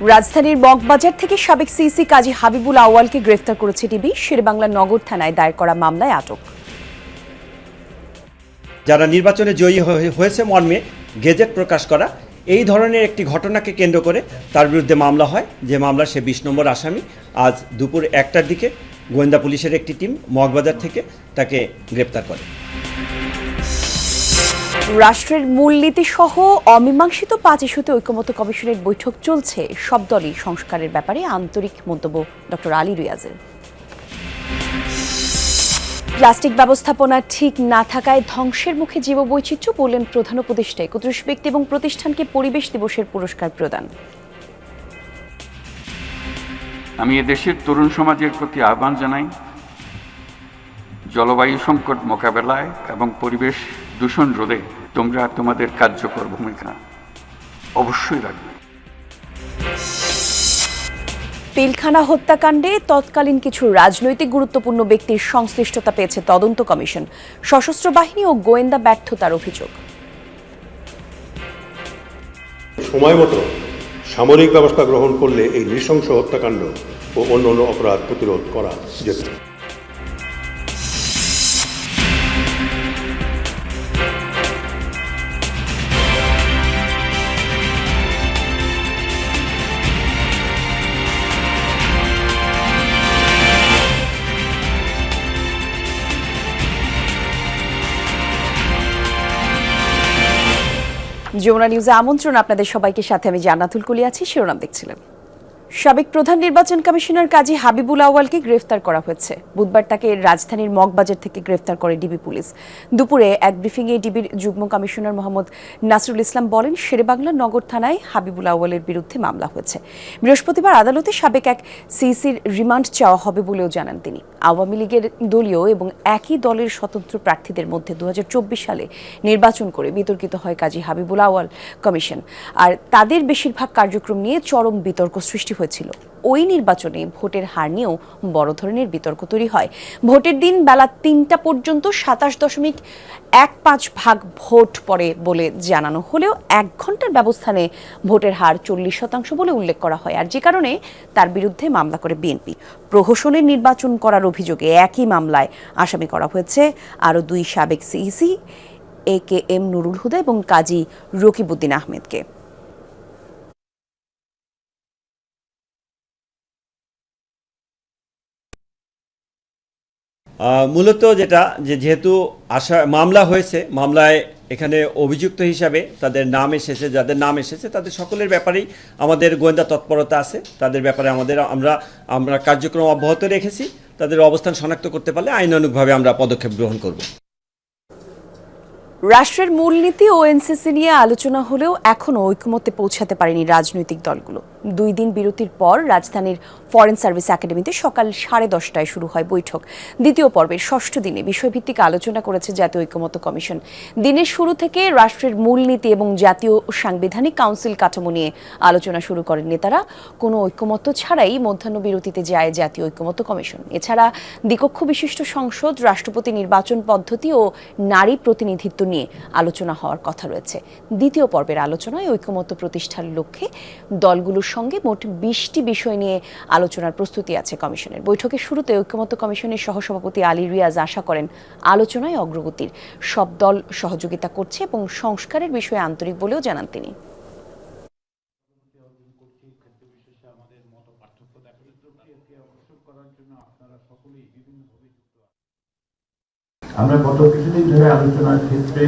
রাজধানীর মগবাজার থেকে সাবেক সিসি কাজী হাবিবুল আওয়ালকে গ্রেফতার করেছে টিবি শেরবাংলা নগর থানায় দায়ের করা মামলায় আটক। যারা নির্বাচনে জয়ী হয়ে- হয়েছে মর্মে গেজেট প্রকাশ করা, এই ধরনের একটি ঘটনাকে কেন্দ্র করে তার বিরুদ্ধে মামলা হয়। যে মামলা সে বিশ নম্বর আসামি আজ দুপুর একটার দিকে গোয়েন্দা পুলিশের একটি টিম মগবাজার থেকে তাকে গ্রেপ্তার করে। রাষ্ট্রের মূলনীতি সহ অমীমাংসিত পাঁচ ইস্যুতে ঐক্যমত কমিশনের বৈঠক চলছে। সব দলই সংস্কারের ব্যাপারে আন্তরিক মন্তব্য ডক্টর আলী রিয়াজের। প্লাস্টিক ব্যবস্থাপনা ঠিক না থাকায় ধ্বংসের মুখে জীববৈচিত্র্য বললেন প্রধান উপদেষ্টা। একত্রিশ ব্যক্তি এবং প্রতিষ্ঠানকে পরিবেশ দিবসের পুরস্কার প্রদান। আমি এদেশের তরুণ সমাজের প্রতি আহ্বান জানাই। জলবায়ু সংকট মোকাবেলায় এবং পরিবেশ দূষণ রোধে তোমরা তোমাদের কার্যকর ভূমিকা অবশ্যই রাখবে। পিলখানা হত্যাকাণ্ডে তৎকালীন কিছু রাজনৈতিক গুরুত্বপূর্ণ ব্যক্তির সংশ্লিষ্টতা পেয়েছে তদন্ত কমিশন সশস্ত্র বাহিনী ও গোয়েন্দা ব্যর্থতার অভিযোগ। সময় মতো সামরিক ব্যবস্থা গ্রহণ করলে এই নৃশংস হত্যাকাণ্ড ও অন্যান্য অপরাধ প্রতিরোধ করা যেত। যমুনা নিউজে আমন্ত্রণ আপনাদের সবাইকে। সাথে আমি জান্নাতুল কুলি আছি শিরোনাম দেখছিলেন। সাবেক প্রধান নির্বাচন কমিশনার কাজী হাবিবুল আওয়ালকে গ্রেফতার করা হয়েছে। বুধবার তাকে রাজধানীর মগবাজার থেকে গ্রেফতার করে ডিবি পুলিশ। দুপুরে এক ব্রিফিংয়ে ডিবির যুগ্ম কমিশনার মোহাম্মদ নাসরুল ইসলাম বলেন, শেরেবাংলা নগর থানায় হাবিবুল আওয়ালের বিরুদ্ধে মামলা হয়েছে। বৃহস্পতিবার আদালতে সাবেক এক সিসির রিমান্ড চাওয়া হবে বলেও জানান তিনি। আওয়ামী লীগের দলীয় এবং একই দলের স্বতন্ত্র প্রার্থীদের মধ্যে দু হাজার চব্বিশ সালে নির্বাচন করে বিতর্কিত হয় কাজী হাবিবুল আওয়াল কমিশন। আর তাদের বেশিরভাগ কার্যক্রম নিয়ে চরম বিতর্ক সৃষ্টি হয়েছিল। ওই নির্বাচনে ভোটের হার নিয়েও বড় ধরনের বিতর্ক তৈরি হয়। ভোটের দিন বেলা তিনটা পর্যন্ত সাতাশ দশমিক এক পাঁচ ভাগ ভোট পড়ে বলে জানানো হলেও এক ঘণ্টার ব্যবস্থানে ভোটের হার চল্লিশ শতাংশ বলে উল্লেখ করা হয়। আর যে কারণে তার বিরুদ্ধে মামলা করে বিএনপি। প্রহসনের নির্বাচন করার অভিযোগে একই মামলায় আসামি করা হয়েছে আরও দুই সাবেক CEC, A K M Nurul Huda এবং কাজী রকিবউদ্দিন আহমেদকে। মূলত যেটা, যে যেহেতু আশা মামলা হয়েছে, মামলায় এখানে অভিযুক্ত হিসাবে তাদের নাম এসেছে, যাদের নাম এসেছে তাদের সকলের ব্যাপারেই আমাদের গোয়েন্দা তৎপরতা আছে। তাদের ব্যাপারে আমাদের আমরা আমরা কার্যক্রম অব্যাহত রেখেছি। তাদের অবস্থান শনাক্ত করতে পারলে আইনানুকভাবে আমরা পদক্ষেপ গ্রহণ করব। রাষ্ট্রের মূলনীতি ও এনসিসি নিয়ে আলোচনা হলেও এখনও ঐকমত্যে পৌঁছাতে পারেনি রাজনৈতিক দলগুলো। দুই দিন বিরতির পর রাজধানীর ফরেন সার্ভিস একাডেমিতে সকাল সাড়ে দশটায় শুরু হয় বৈঠক। দ্বিতীয় পর্বের ষষ্ঠ দিনে বিষয়ভিত্তিক আলোচনা করেছে জাতীয় ঐকমত্য কমিশন। দিনের শুরু থেকে রাষ্ট্রের মূলনীতি এবং জাতীয় সাংবিধানিক কাউন্সিল কাঠামো নিয়ে আলোচনা শুরু করেন নেতারা। কোনো ঐকমত্য ছাড়াই মধ্যাহ্ন বিরতিতে যায় জাতীয় ঐকমত্য কমিশন। এছাড়া দ্বিকক্ষ বিশিষ্ট সংসদ, রাষ্ট্রপতি নির্বাচন পদ্ধতি ও নারী প্রতিনিধিত্ব নিয়ে আলোচনা হওয়ার কথা রয়েছে। দ্বিতীয় পর্বের আলোচনায় ঐক্যমত্য প্রতিষ্ঠার লক্ষ্যে দলগুলোর সঙ্গে মোট বিশটি বিষয় নিয়ে আলোচনার প্রস্তুতি আছে কমিশনের। বৈঠকের শুরুতে ঐক্যমত্য কমিশনের সহসভাপতি আলী রিয়াজ আশা করেন, আলোচনায় অগ্রগতির সব দল সহযোগিতা করছে এবং সংস্কারের বিষয়ে আন্তরিক বলেও জানান তিনি। আমরা গত কিছুদিন ধরে আলোচনার ক্ষেত্রে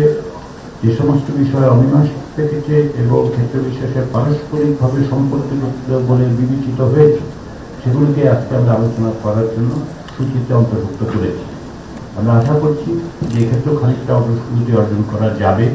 যে সমস্ত বিষয়ে অমীমাংসিত থেকেছে এবং ক্ষেত্র বিশেষে পারস্পরিকভাবে সম্পর্কযুক্ত বলে বিবেচিত হয়েছে, সেগুলিকে আজকে আমরা আলোচনা করার জন্য সূচিতে অন্তর্ভুক্ত করেছি। আমরা আশা করছি যে এক্ষেত্রেও খানিকটা অগ্রগতি অর্জন করা যাবে।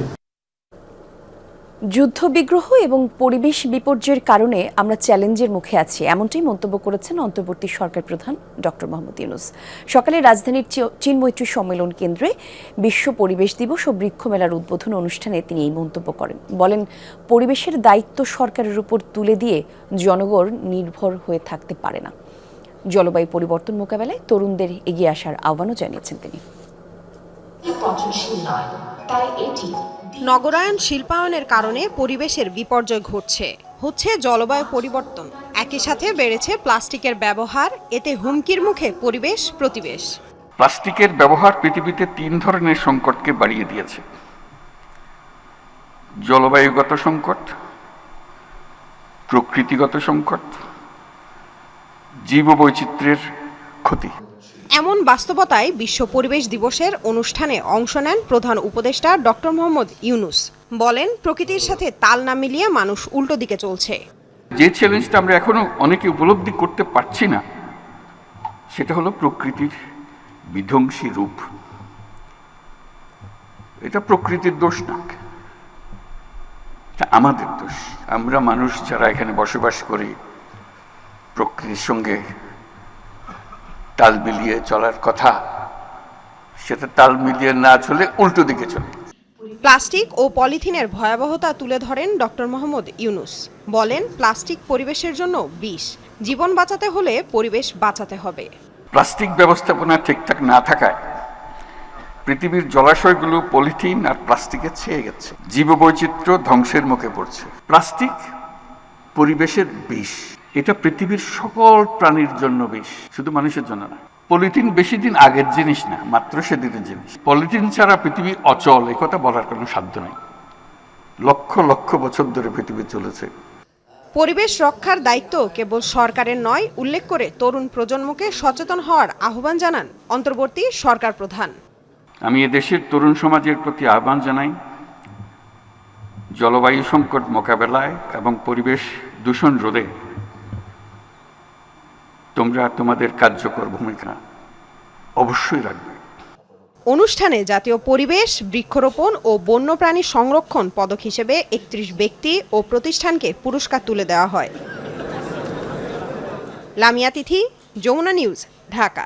যুদ্ধবিগ্রহ এবং পরিবেশ বিপর্যয়ের কারণে আমরা চ্যালেঞ্জের মুখে আছি। এমনটাই মন্তব্য করেছেন অন্তর্বর্তী সরকার প্রধান ডক্টর মোহাম্মদ ইউনুস। সকালে রাজধানীর চি- চীন মৈত্রী সম্মেলন কেন্দ্রে বিশ্ব পরিবেশ দিবস ও বৃক্ষ মেলার উদ্বোধন অনুষ্ঠানে তিনি এই মন্তব্য করেন। বলেন, পরিবেশের দায়িত্ব সরকারের উপর তুলে দিয়ে জনগণ নির্ভর হয়ে থাকতে পারে না। জলবায়ু পরিবর্তন মোকাবেলায় তরুণদের এগিয়ে আসার আহ্বানও জানিয়েছেন তিনি। তাই এটি নগরায়ন শিল্পায়নের কারণে পরিবেশের বিপর্যয় ঘটছে। হচ্ছে জলবায়ু পরিবর্তন। একই সাথে বেড়েছে প্লাস্টিকের ব্যবহার। এতে হুমকির মুখে পরিবেশ, প্রতিবেশ। প্লাস্টিকের ব্যবহার পৃথিবীতে তিন ধরনের সংকটকে বাড়িয়ে দিয়েছে। জলবায়ুগত সংকট, প্রকৃতিগত সংকট, জীববৈচিত্র্যের ক্ষতি। এমন বাস্তবতায় বিশ্ব পরিবেশ দিবসের অনুষ্ঠানে অংশ নেন প্রধান উপদেষ্টা ডক্টর মোহাম্মদ ইউনুস। বলেন, প্রকৃতির সাথে তাল না মিলিয়ে মানুষ উল্টো দিকে চলছে। যে চ্যালেঞ্জটা আমরা এখনও অনেকে উপলব্ধি করতে পারছি না, সেটা হলো প্রকৃতির বিধ্বংসী রূপ। এটা প্রকৃতির দোষ না। আমাদের দোষ। আমরা মানুষ যারা এখানে বসবাস করি, প্রকৃতির সঙ্গে তাল মিলিয়ে চলার কথা। সেটা তাল মিলিয়ে না চলে উল্টো দিকে চলে। প্লাস্টিক ও পলিথিনের ভয়াবহতা তুলে ধরেন ডক্টর মোহাম্মদ ইউনুস। বলেন প্লাস্টিক পরিবেশের জন্য বিষ। জীবন বাঁচাতে হলে পরিবেশ বাঁচাতে হবে। প্লাস্টিক ব্যবস্থাপনা ঠিকঠাক না থাকায় পৃথিবীর জলাশয়গুলো পলিথিন আর প্লাস্টিকে ছেয়ে গেছে। জীববৈচিত্র্য ধ্বংসের মুখে পড়ছে। প্লাস্টিক পরিবেশের বিষ। এটা পৃথিবীর সকল প্রাণীর জন্য বিষ শুধু মানুষের জন্য না। পলিথিন বেশি দিন আগের জিনিস না মাত্র সেদিনের জিনিস। পলিথিন ছাড়া পৃথিবী অচল এ কথা বলার কোনো সাধ্য নেই। লক্ষ লক্ষ বছর ধরে পৃথিবী চলেছে। পরিবেশ রক্ষার দায়িত্ব কেবল সরকারের নয় উল্লেখ করে তরুণ প্রজন্মকে সচেতন হওয়ার আহ্বান জানান অন্তর্বর্তী সরকার প্রধান। আমি এদেশের তরুণ সমাজের প্রতি আহ্বান জানাই জলবায়ু সংকট মোকাবেলায় এবং পরিবেশ দূষণ রোধে তোমরা তোমাদের কার্যকর ভূমিকা অবশ্যই রাখবে। অনুষ্ঠানে জাতীয় পরিবেশ, বৃক্ষরোপণ ও বন্যপ্রাণী সংরক্ষণ পদক হিসেবে একত্রিশ ব্যক্তি ও প্রতিষ্ঠানকে পুরস্কার তুলে দেওয়া হয়। লামিয়া তিথি, যমুনা নিউজ, ঢাকা।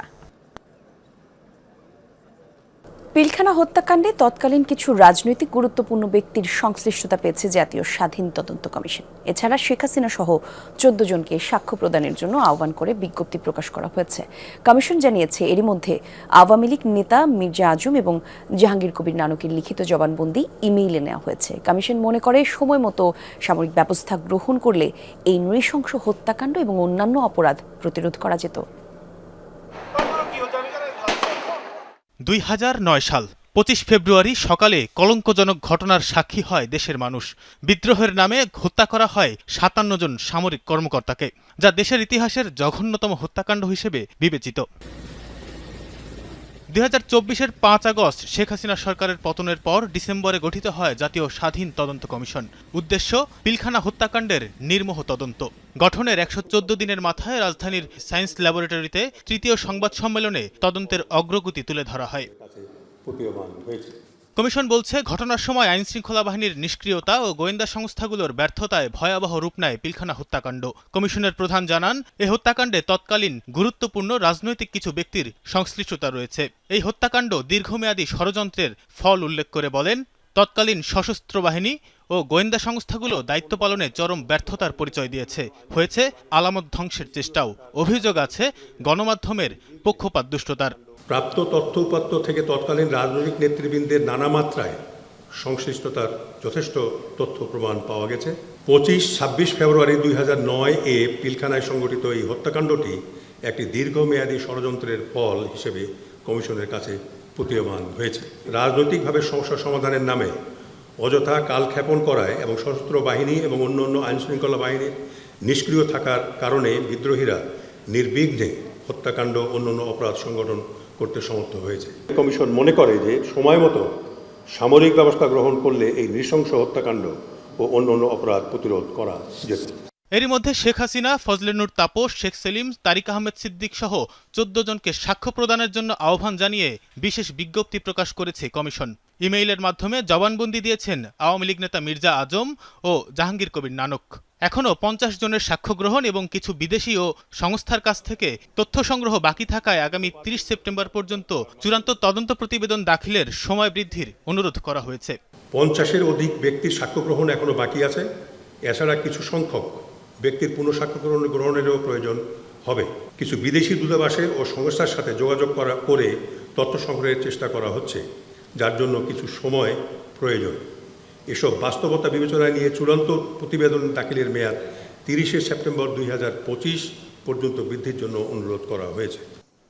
পিলখানা হত্যাকাণ্ডে তৎকালীন কিছু রাজনৈতিক গুরুত্বপূর্ণ ব্যক্তির সংশ্লিষ্টতা পেয়েছে জাতীয় স্বাধীন তদন্ত কমিশন। এছাড়া শেখ হাসিনা সহ চোদ্দ জনকে সাক্ষ্য প্রদানের জন্য আহ্বান করে বিজ্ঞপ্তি প্রকাশ করা হয়েছে। কমিশন জানিয়েছে, এরই মধ্যে আওয়ামী লীগ নেতা মির্জা আজম এবং জাহাঙ্গীর কবির নানকের লিখিত জবানবন্দি ইমেইলে নেওয়া হয়েছে। কমিশন মনে করে, সময় মতো সামরিক ব্যবস্থা গ্রহণ করলে এই নৃশংস হত্যাকাণ্ড এবং অন্যান্য অপরাধ প্রতিরোধ করা যেত। দুই হাজার নয় সাল, পঁচিশ ফেব্রুয়ারি সকালে কলঙ্কজনক ঘটনার সাক্ষী হয় দেশের মানুষ। বিদ্রোহের নামে হত্যা করা হয় সাতান্ন জন সামরিক কর্মকর্তাকে, যা দেশের ইতিহাসের জঘন্যতম হত্যাকাণ্ড হিসেবে বিবেচিত। দুই হাজার চব্বিশের পাঁচ আগস্ট শেখ হাসিনা সরকারের পতনের পর ডিসেম্বরে গঠিত হয় জাতীয় স্বাধীন তদন্ত কমিশন। উদ্দেশ্য, পিলখানা হত্যাকাণ্ডের নির্মোহ তদন্ত। গঠনের একশো চোদ্দ দিনের মাথায় রাজধানীর সায়েন্স ল্যাবরেটরিতে তৃতীয় সংবাদ সম্মেলনে তদন্তের অগ্রগতি তুলে ধরা হয়। কমিশন বলছে, ঘটনার সময় আইন শৃঙ্খলা বাহিনীর নিষ্ক্রিয়তা ও গোয়েন্দা সংস্থাগুলোর ব্যর্থতায় ভয়াবহ রূপ নেয় পিলখানা হত্যাকাণ্ড। কমিশনের প্রধান জানান, এ হত্যাকাণ্ডে তৎকালীন গুরুত্বপূর্ণ রাজনৈতিক কিছু ব্যক্তির সংশ্লিষ্টতা রয়েছে। এই হত্যাকাণ্ড দীর্ঘমেয়াদী ষড়যন্ত্রের ফল উল্লেখ করে বলেন, তৎকালীন সশস্ত্র বাহিনী ও গোয়েন্দা সংস্থাগুলো দায়িত্ব পালনে চরম ব্যর্থতার পরিচয় দিয়েছে। হয়েছে আলামত ধ্বংসের চেষ্টাও। অভিযোগ আছে, গণমাধ্যমের পক্ষপাত দুষ্টতার প্রাপ্ত তথ্য উপাত্ত থেকে তৎকালীন রাজনৈতিক নেতৃবৃন্দের নানা মাত্রায় সংশ্লিষ্টতার যথেষ্ট তথ্য প্রমাণ পাওয়া গেছে। পঁচিশ, ছাব্বিশ ফেব্রুয়ারি দুই হাজার নয় এ পিলখানায় সংগঠিত এই হত্যাকাণ্ডটি একটি দীর্ঘমেয়াদী ষড়যন্ত্রের ফল হিসেবে কমিশনের কাছে প্রতীয়মান হয়েছে। রাজনৈতিকভাবে সমস্যা সমাধানের নামে অযথা কালক্ষেপণ করায় এবং সশস্ত্র বাহিনী এবং অন্য অন্য আইনশৃঙ্খলা বাহিনীর নিষ্ক্রিয় থাকার কারণে বিদ্রোহীরা নির্বিঘ্নে হত্যাকাণ্ড, অন্যান্য অপরাধ সংগঠন করতে সমর্থ হয়েছে। কমিশন মনে করে যে সময় মতো সামরিক ব্যবস্থা গ্রহণ করলে এই নৃশংস হত্যাকাণ্ড ও অন্যান্য অপরাধ প্রতিরোধ করা যেত। এরই মধ্যে শেখ হাসিনা ফজলেনুর তাপস শেখ সেলিম তারিক আহমেদ সিদ্দিক সহ চোদ্দ জনকে সাক্ষ্য প্রদানের জন্য আহ্বান জানিয়ে বিশেষ বিজ্ঞপ্তি প্রকাশ করেছে কমিশন। ইমেইলের মাধ্যমে জবানবন্দি দিয়েছেন আওয়ামী লীগ নেতা মির্জা আজম ও জাহাঙ্গীর কবির নানক। এখনও পঞ্চাশ জনের সাক্ষ্য গ্রহণ এবং কিছু বিদেশি ও সংস্থার কাছ থেকে তথ্য সংগ্রহ বাকি থাকায় আগামী তিরিশ সেপ্টেম্বর পর্যন্ত চূড়ান্ত তদন্ত প্রতিবেদন দাখিলের সময় বৃদ্ধির অনুরোধ করা হয়েছে। পঞ্চাশের অধিক ব্যক্তির সাক্ষ্য গ্রহণ এখনও বাকি আছে। এছাড়া কিছু সংখ্যক ব্যক্তির পুনঃসাক্ষ্য গ্রহণ গ্রহণেরও প্রয়োজন হবে। কিছু বিদেশি দূতাবাসের ও সংস্থার সাথে যোগাযোগ করা, করে তথ্য সংগ্রহের চেষ্টা করা হচ্ছে, যার জন্য কিছু সময় প্রয়োজন। এসব বাস্তবতা বিবেচনায় নিয়ে চূড়ান্ত প্রতিবেদন দাখিলের মেয়াদ তিরিশে সেপ্টেম্বর দুই হাজার পঁচিশ পর্যন্ত বৃদ্ধির জন্য অনুরোধ করা হয়েছে।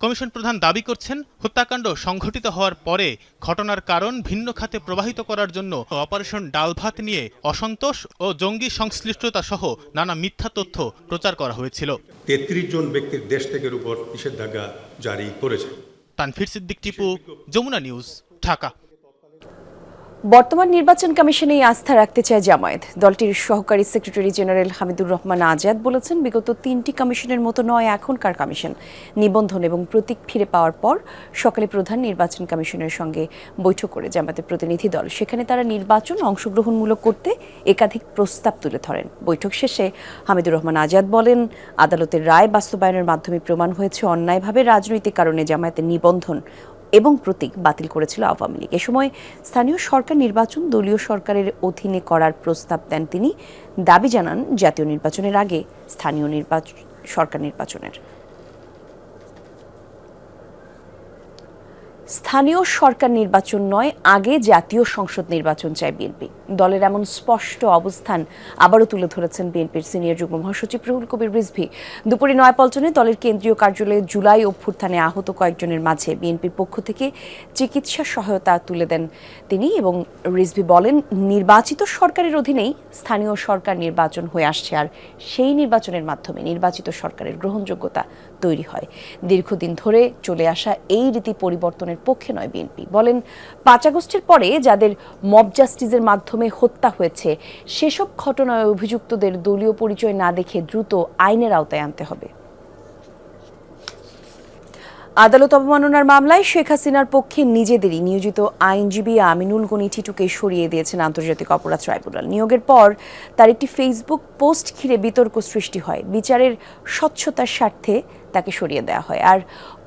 কমিশন প্রধান দাবি করছেন হত্যাকাণ্ড সংঘটিত হওয়ার পরে ঘটনার কারণ ভিন্ন খাতে প্রবাহিত করার জন্য অপারেশন ডালভাত নিয়ে অসন্তোষ ও জঙ্গি সংশ্লিষ্টতা সহ নানা মিথ্যা তথ্য প্রচার করা হয়েছিল। তেত্রিশ জন ব্যক্তির দেশ ত্যাগের উপর নিষেধাজ্ঞা জারি করেছে। তানফির সিদ্দিক টিপু যমুনা নিউজ ঢাকা। বর্তমান নির্বাচন কমিশনেই আস্থা রাখতে চায় জামায়াত। দলটির সহকারী সেক্রেটারি জেনারেল হামিদুর রহমান আজাদ বলেছেন, বিগত তিনটি কমিশনের মতো নয় এখনকার কমিশন। নিবন্ধন এবং প্রতীক ফিরে পাওয়ার পর সকালে প্রধান নির্বাচন কমিশনের সঙ্গে বৈঠক করে জামায়াতের প্রতিনিধি দল। সেখানে তারা নির্বাচন অংশগ্রহণমূলক করতে একাধিক প্রস্তাব তুলে ধরেন। বৈঠক শেষে হামিদুর রহমান আজাদ বলেন, আদালতের রায় বাস্তবায়নের মাধ্যমে প্রমাণ হয়েছে অন্যায়ভাবে রাজনৈতিক কারণে জামায়াতের নিবন্ধন এবং প্রতীক বাতিল করেছিল আওয়ামী লীগ। এ সময় স্থানীয় সরকার নির্বাচন দলীয় সরকারের অধীনে করার প্রস্তাব দেন তিনি। দাবি জানান জাতীয় নির্বাচনের আগে স্থানীয় নির্বাচন সরকার নির্বাচনের। স্থানীয় সরকার নির্বাচন নয়, আগে জাতীয় সংসদ নির্বাচন চায় বিএনপি। দলের এমন স্পষ্ট অবস্থান আবারও তুলে ধরেছেন বিএনপির সিনিয়র যুগ্ম মহাসচিব রুহুল কবির রিজভি। দুপুরে নয়াপল্টনে দলের কেন্দ্রীয় কার্যালয়ে জুলাই অভ্যুত্থানে আহত কয়েকজনের মাঝে বিএনপির পক্ষ থেকে চিকিৎসা সহায়তা তুলে দেন তিনি এবং রিজভি বলেন, নির্বাচিত সরকারের অধীনেই স্থানীয় সরকার নির্বাচন হয়ে আসছে আর সেই নির্বাচনের মাধ্যমে নির্বাচিত সরকারের গ্রহণযোগ্যতা তৈরি হয়। দীর্ঘদিন ধরে চলে আসা এই রীতি পরিবর্তনের পক্ষে নয় বিএনপি। বলেন, পাঁচ আগস্টের পরে যাদের মব জাস্টিসের মাধ্যমে হত্যা হয়েছে। সেসব ঘটনায় অভিযুক্তদের দলীয় পরিচয় না দেখে দ্রুত আইনের আওতায় আনতে হবে। আদালত অবমাননার মামলায় শেখ হাসিনার পক্ষে নিজেদেরই নিয়োজিত আইনজীবী আমিনুল গনি টিটুকে সরিয়ে দিয়েছেন আন্তর্জাতিক অপরাধ ট্রাইব্যুনাল। নিয়োগের পর তার একটি ফেসবুক পোস্ট ঘিরে বিতর্ক সৃষ্টি হয়। বিচারের স্বচ্ছতার স্বার্থে তাকে সরিয়ে দেওয়া হয়। আর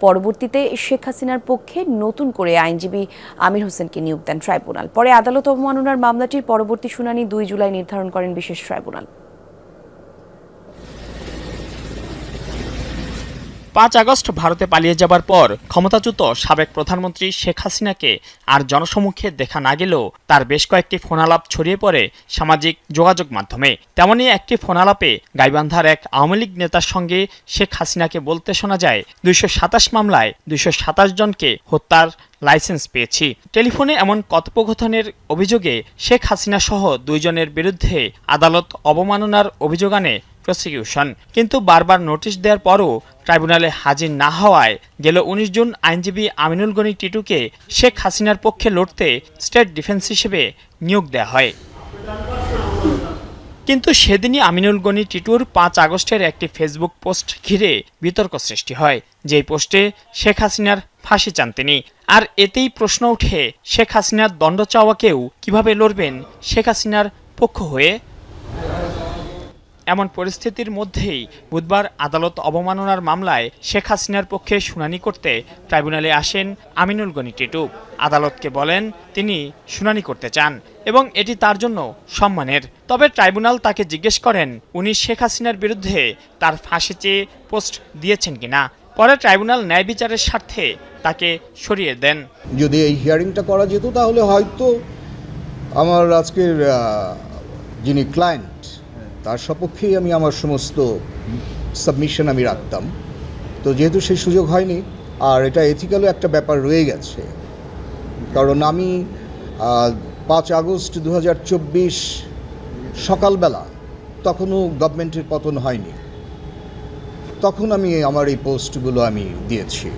পরবর্তীতে শেখ হাসিনার পক্ষে নতুন করে আইনজীবী আমির হোসেনকে নিয়োগ দেন ট্রাইব্যুনাল। পরে আদালত অবমাননার মামলাটির পরবর্তী শুনানি দুই জুলাই নির্ধারণ করেন বিশেষ ট্রাইব্যুনাল। পাঁচ আগস্ট ভারতে পালিয়ে যাবার পর ক্ষমতাচ্যুত সাবেক প্রধানমন্ত্রী শেখ হাসিনাকে আর জনসমুখে দেখা না গেলেও তার বেশ কয়েকটি ফোনালাপ ছড়িয়ে পড়ে সামাজিক যোগাযোগ মাধ্যমে। তেমনই একটি ফোনালাপে গাইবান্ধার এক আওয়ামী লীগ নেতার সঙ্গে শেখ হাসিনাকে বলতে শোনা যায়, দুইশো সাতাশ মামলায় দুইশো সাতাশ জনকে হত্যার লাইসেন্স পেয়েছি। টেলিফোনে এমন কথোপকথনের অভিযোগে শেখ হাসিনা সহ দুইজনের বিরুদ্ধে আদালত অবমাননার অভিযোগ আনে প্রসিকিউশন। কিন্তু বারবার নোটিশ দেওয়ার পরও ট্রাইব্যুনালে হাজির না হওয়ায় গেল উনিশ জুন আইনজীবী আমিনুল গনি টিটুকে শেখ হাসিনার পক্ষে লড়তে স্টেট ডিফেন্স হিসেবে নিয়োগ দেওয়া হয়। কিন্তু সেদিনই আমিনুল গনি টিটুর পাঁচ আগস্টের একটি ফেসবুক পোস্ট ঘিরে বিতর্ক সৃষ্টি হয়, যেই পোস্টে শেখ হাসিনার ফাঁসি চান তিনি। আর এতেই প্রশ্ন উঠে শেখ হাসিনার দণ্ড চাওয়াকেও কীভাবে লড়বেন শেখ হাসিনার পক্ষ হয়ে? এমন পরিস্থিতির মধ্যেই বুধবার আদালত অবমাননার মামলায় শেখ হাসিনার পক্ষে শুনানি করতে ট্রাইব্যুনালে আসেন আমিনুল গনি টিটু। আদালতকে বলেন, তিনি শুনানি করতে চান এবং এটি তার জন্য সম্মানের। তবে ট্রাইব্যুনাল তাকে জিজ্ঞেস করেন, উনি শেখ হাসিনার বিরুদ্ধে তার ফাঁসি চেয়ে পোস্ট দিয়েছেন কিনা? পরে ট্রাইব্যুনাল ন্যায় বিচারের স্বার্থে তাকে সরিয়ে দেন। যদি এই হিয়ারিংটা করা যেত তাহলে হয়তো আমার আজকের যিনি ক্লায়েন্ট তার সপক্ষেই আমি আমার সমস্ত সাবমিশন আমি রাখতাম। তো যেহেতু সেই সুযোগ হয়নি, আর এটা এথিক্যালও একটা ব্যাপার রয়ে গেছে। কারণ আমি পাঁচ আগস্ট দু হাজার চব্বিশ সকালবেলা তখনও গভর্নমেন্টের পতন হয়নি। তখন আমি আমার এই পোস্টগুলো আমি দিয়েছি।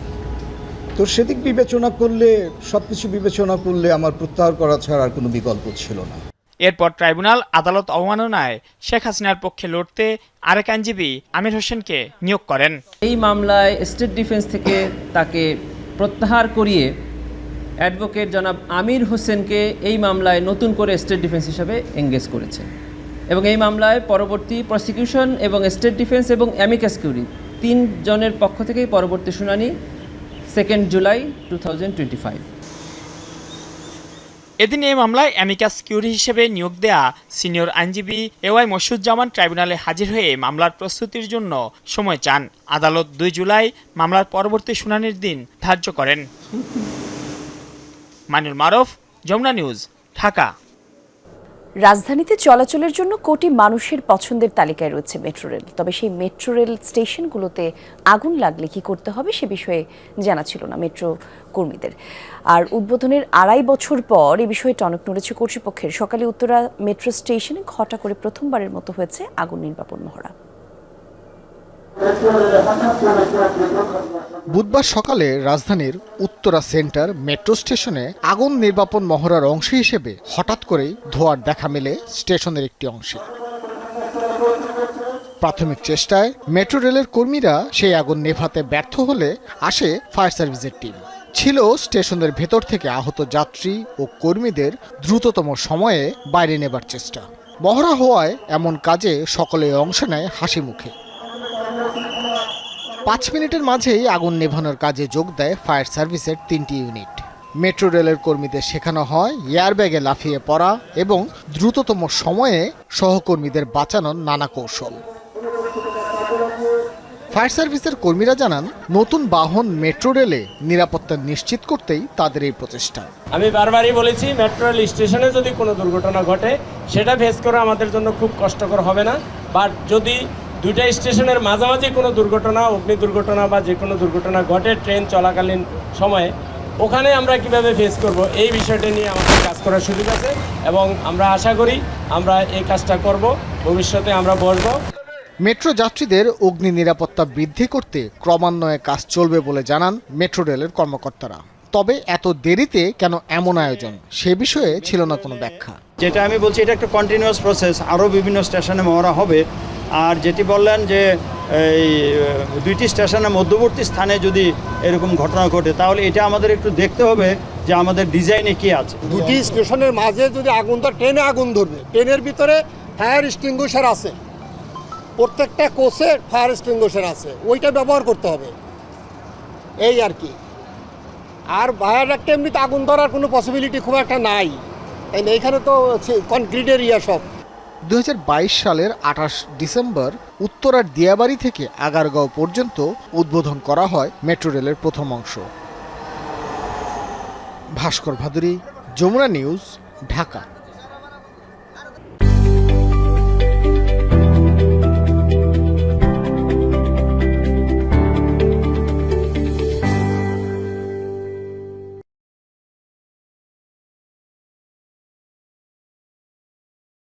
তো সেদিক বিবেচনা করলে সব কিছু বিবেচনা করলে আমার প্রত্যাহার করা ছাড়া আর কোনো বিকল্প ছিল না। এরপর ট্রাইব্যুনাল আদালত অবমাননায় শেখ হাসিনার পক্ষে লড়তে আরেক আইনজীবী আমির হোসেনকে নিয়োগ করেন। এই মামলায় স্টেট ডিফেন্স থেকে তাকে প্রত্যাহার করিয়ে অ্যাডভোকেট জনাব আমির হোসেনকে এই মামলায় নতুন করে স্টেট ডিফেন্স হিসাবে এঙ্গেজ করেছে। এবং এই মামলায় পরবর্তী প্রসিকিউশন এবং স্টেট ডিফেন্স এবং অ্যামিকাস কিউরি তিন জনের পক্ষ থেকেই পরবর্তী শুনানি second July two thousand twenty five. এদিন এই মামলায় অ্যামিকাস কিউরি হিসেবে নিয়োগ দেয়া সিনিয়র আইনজীবী এওয়াই মসুজ্জামান ট্রাইব্যুনালে হাজির হয়ে মামলার প্রস্তুতির জন্য সময় চান। আদালত দুই জুলাই মামলার পরবর্তী শুনানির দিন ধার্য করেন। মানুল মারফ, যমুনা নিউজ, ঢাকা। রাজধানীতে চলাচলের জন্য কোটি মানুষের পছন্দের তালিকায় রয়েছে মেট্রো রেল। তবে সেই মেট্রো রেল স্টেশনগুলোতে আগুন লাগলে কি করতে হবে সে বিষয়ে জানা ছিল না মেট্রো কর্মীদের। আর উদ্বোধনের আড়াই বছর পর এ বিষয়ে টনক নড়েছে কর্তৃপক্ষের। সকালে উত্তরা মেট্রো স্টেশনে ঘটা করে প্রথমবারের মতো হয়েছে আগুন নির্বাপন মহড়া। বুধবার সকালে রাজধানীর উত্তরা সেন্টার মেট্রো স্টেশনে আগুন নির্বাপন মহড়ার অংশ হিসেবে হঠাৎ করেই ধোয়ার দেখা মেলে স্টেশনের একটি অংশে। প্রাথমিক চেষ্টায় মেট্রো রেলের কর্মীরা সেই আগুন নেভাতে ব্যর্থ হলে আসে ফায়ার সার্ভিসের টিম। ছিল স্টেশনের ভেতর থেকে আহত যাত্রী ও কর্মীদের দ্রুততম সময়ে বাইরে নেবার চেষ্টা। মহড়া হওয়ায় এমন কাজে সকলে অংশ নেয় হাসি মুখে পাঁচ মিনিটের মাঝেই আগুন নেভানোর কাজে যোগ দেয় ফায়ার সার্ভিসের তিনটি ইউনিট। মেট্রো রেলের কর্মীদের শেখানো হয়, এয়ারব্যাগে লাফিয়ে পড়া এবং দ্রুততম সময়ে সহকর্মীদের বাঁচানোর নানা কৌশল। ফায়ার সার্ভিসের কর্মীরা জানান, নতুন বাহন মেট্রো রেলে নিরাপত্তা নিশ্চিত করতেই তাদের এই প্রচেষ্টা। আমি বারবারই বলেছি, মেট্রো রেল স্টেশনে যদি কোনো দুর্ঘটনা ঘটে, সেটা ফেস করা আমাদের জন্য খুব কষ্টকর হবে না। বাট যদি দুইটা স্টেশনের মাঝামাঝি কোনো দুর্ঘটনা অগ্নি দুর্ঘটনা বা যে কোনো দুর্ঘটনা ঘটে ট্রেন চলাকালীন সময়ে ওখানে আমরা কীভাবে ফেস করব এই বিষয়টা নিয়ে আমাদের কাজ করার সুযোগ আছে এবং আমরা আশা করি আমরা এই কাজটা করব ভবিষ্যতে আমরা বসবো। মেট্রো যাত্রীদের অগ্নি নিরাপত্তা বৃদ্ধি করতে ক্রমান্বয়ে কাজ চলবে বলে জানান মেট্রো রেলের কর্মকর্তারা। তবে এত দেরিতে কেন এমন আয়োজন? সে বিষয়ে ছিল না কোনো ব্যাখ্যা। যেটা আমি বলছি এটা একটা কন্টিনিউয়াস প্রসেস আরও বিভিন্ন স্টেশনে মহড়া হবে। আর যেটি বললেন যে, এই দুইটি স্টেশনের মধ্যবর্তী স্থানে যদি এরকম ঘটনা ঘটে, তাহলে এটা আমাদের একটু দেখতে হবে যে আমাদের ডিজাইনে কি আছে। দুটি স্টেশনের মাঝে যদি আগুন ধর ট্রেনে আগুন ধরবে, ট্রেনের ভিতরে ফায়ার এক্সটিংগুইশার আছে। প্রত্যেকটা কোচে ফায়ার এক্সটিংগুইশার আছে, ওইটা ব্যবহার করতে হবে। এই আর কি। আর ফায়ার একটা এমনিতে আগুন ধরার কোনো পসিবিলিটি খুব একটা নাই। তাই না, এখানে তো কনক্রিটের ইয়া সব। দু হাজার বাইশ সালের আঠাশ ডিসেম্বর উত্তরার দিয়াবাড়ি থেকে আগারগাঁও পর্যন্ত উদ্বোধন করা হয় মেট্রো রেলের প্রথম অংশ। ভাস্কর ভাদুরী, যমুনা নিউজ, ঢাকা।